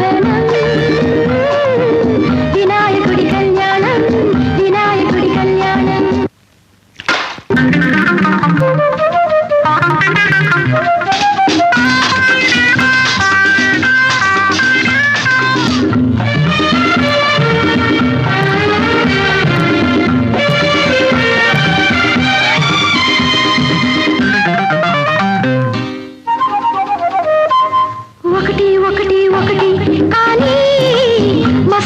है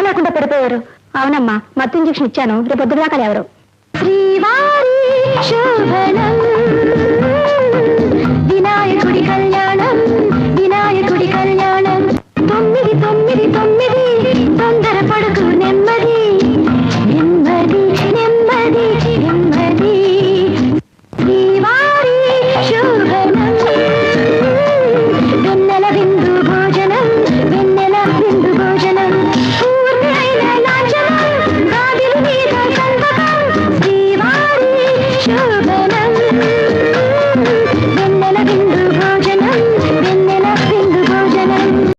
లేకుండా పడిపోయారు. అవునమ్మా మత్తు ఇంజక్షన్ ఇచ్చాను. రేపు పొద్దుదాకా ఎవరు శ్రీవారి